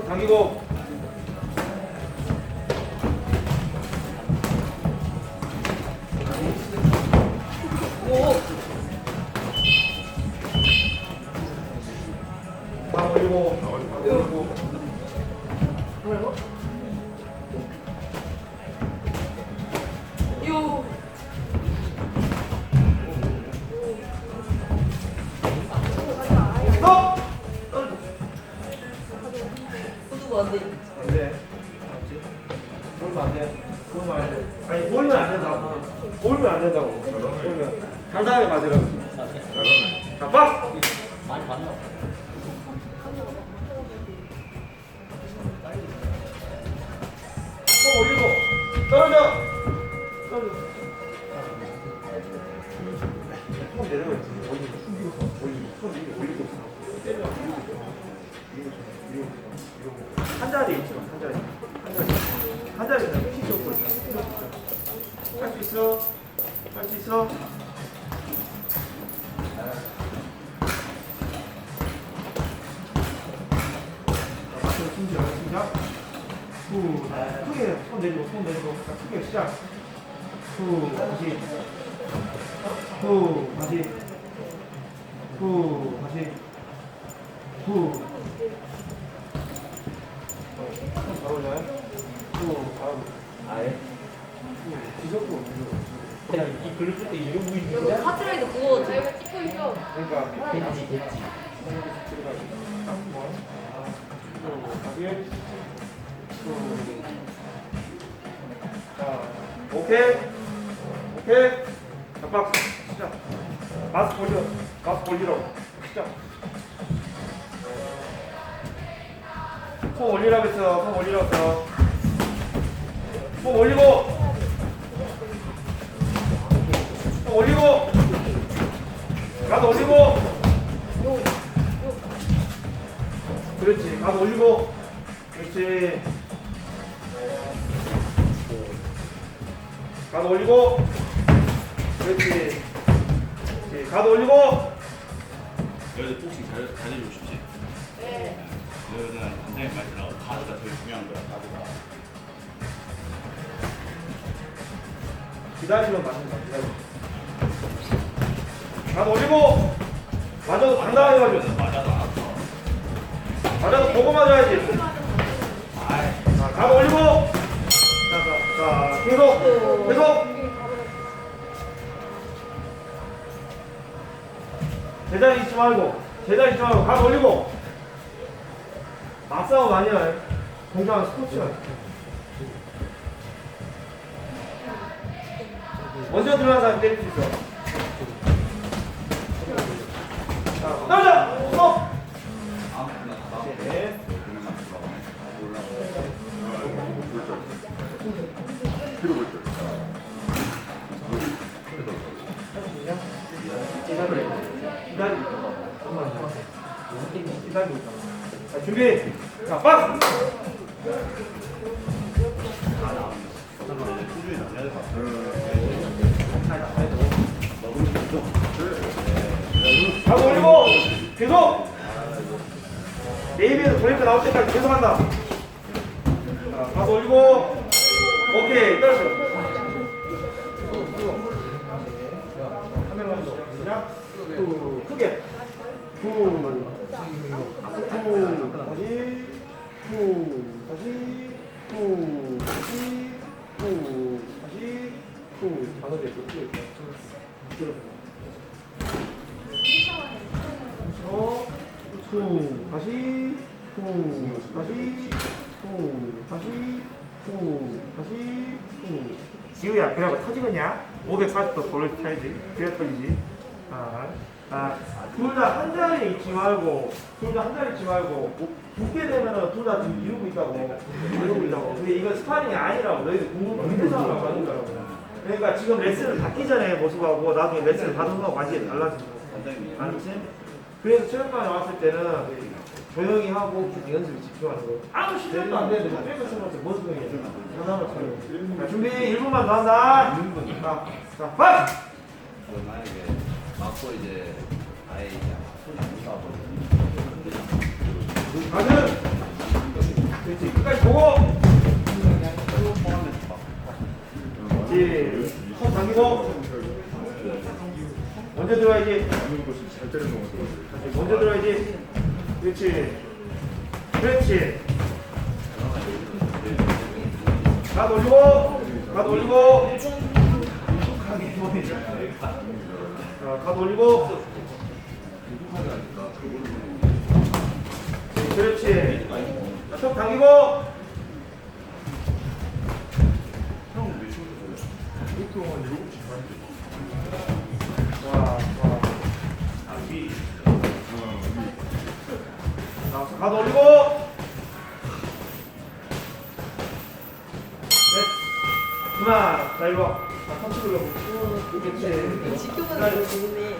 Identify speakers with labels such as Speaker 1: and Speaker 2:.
Speaker 1: 턱 당기고. 다
Speaker 2: 호두가 안 돼.
Speaker 1: 안 돼. 돌면 안 돼. 돌면 안 돼. 아니, 돌면 안 된다고. 돌면 안 된다고. 돌면. 당당하게 맞으라고. 자, 빡!
Speaker 3: 많이 봤나?
Speaker 1: 또 올리고. 떨어져! 떨어져. 손 내려가야지. 할 수 있어. 할 수 있어. 숨지어 시작. 후, 자, 크게 손 내리고, 손 내리고, 자, 크게 시작. 후, 다시. 후, 다시. 후, 다시. 후. 어, 손 바로 올려요. 후, 바로.
Speaker 3: 아예?
Speaker 1: 후, 지속도 올리고.
Speaker 3: 그냥 이 글을 쓸때 이러고 있는 거야?
Speaker 2: 카트라이더 그거
Speaker 4: 자 이거 찍고 있어.
Speaker 1: 그러니까,
Speaker 3: 됐지 됐지
Speaker 1: 오케이. 오케이. 자, 박스. 시작. 마스크 올려. 마스크 올리라고. 시작. 손 올리라고 했어. 손 올리라고 했어. 손 올리고. 손 올리고. 가도 올리고. 그렇지. 가도 올리고. 그렇지. 가도 올리고. 그렇지. 그렇지. 가도 올리고.
Speaker 5: 여기서 복싱 잘, 잘해주고 싶지?
Speaker 4: 네.
Speaker 5: 여기는 굉장히 많이 들어 가드가 제일 중요한 거야 가드가
Speaker 1: 기다리면 맞는다. 기다리면. 가도 올리고. 맞아도 당당하게 맞아.
Speaker 5: 맞아도 안 아파
Speaker 1: 맞아도 보고 맞아야지. 자, 가도 올리고. 자, 자, 자, 계속, 계속. 제자리 있지 말고, 제자리 있지 말고, 가도 올리고. 막싸움 아니야. 공정한 스포츠야. 먼저 사람 때릴 수 있어. 기다리고 있다. 자, 준비. 자, 빡! 가고 올리고 계속 내 입에서 브레이크 나올 때까지 계속 한다. 자, 가고 올리고 오케이 떨어져. 후 크게 후 후, 다시 후 다시 후 다시 후 다시 후 단어를 이렇게 들어. 어, 후, 다시, 후, 다시, 후, 다시, 후, 다시, 후. 지우야, 그래고 터지겠냐? 540도 돌을 켜야지. 그래야 터지지. 아, 아, 둘다 한 자리에 있지 말고, 둘 다 한 자리에 있지 말고, 붙게 되면은 둘 다 지금 이루고 있다고. 이루고 있다고. 근데 이건 스파링이 아니라고. 너희들 공부 밑에서 하는 거라고. 그러니까 지금 레슨을 받기 전에 모습하고 나중에 레슨을 받은 거하고 완전히 달라진 거.
Speaker 5: 원장님이
Speaker 1: 알지? 그래서 체육관에 왔을 때는 조용히 하고 연습에 집중하는 거. 아무 시간도 안 되는데 뭐 빼고 생각해. 뭔 소용이야. 하나만 쳐요. 준비 1분만 더 한다. 1분. 자, 자, 빡!
Speaker 5: 그 만약에 맞고 이제 아예 이제 안가버리
Speaker 1: 가는! 그렇지. 끝까지 보고! 컷 당기고. 먼저 들어야지. 먼저 들어야지. 그렇지. 그렇지. 가 돌리고, 가 돌리고. 자, 가 돌리고. 그렇지. 자, 턱 당기고. 와, 자, 가 돌리고. 넷. 그만. 자. 자, 터치 돌려보고. 그렇지.
Speaker 2: 지켜보는 거 재밌네.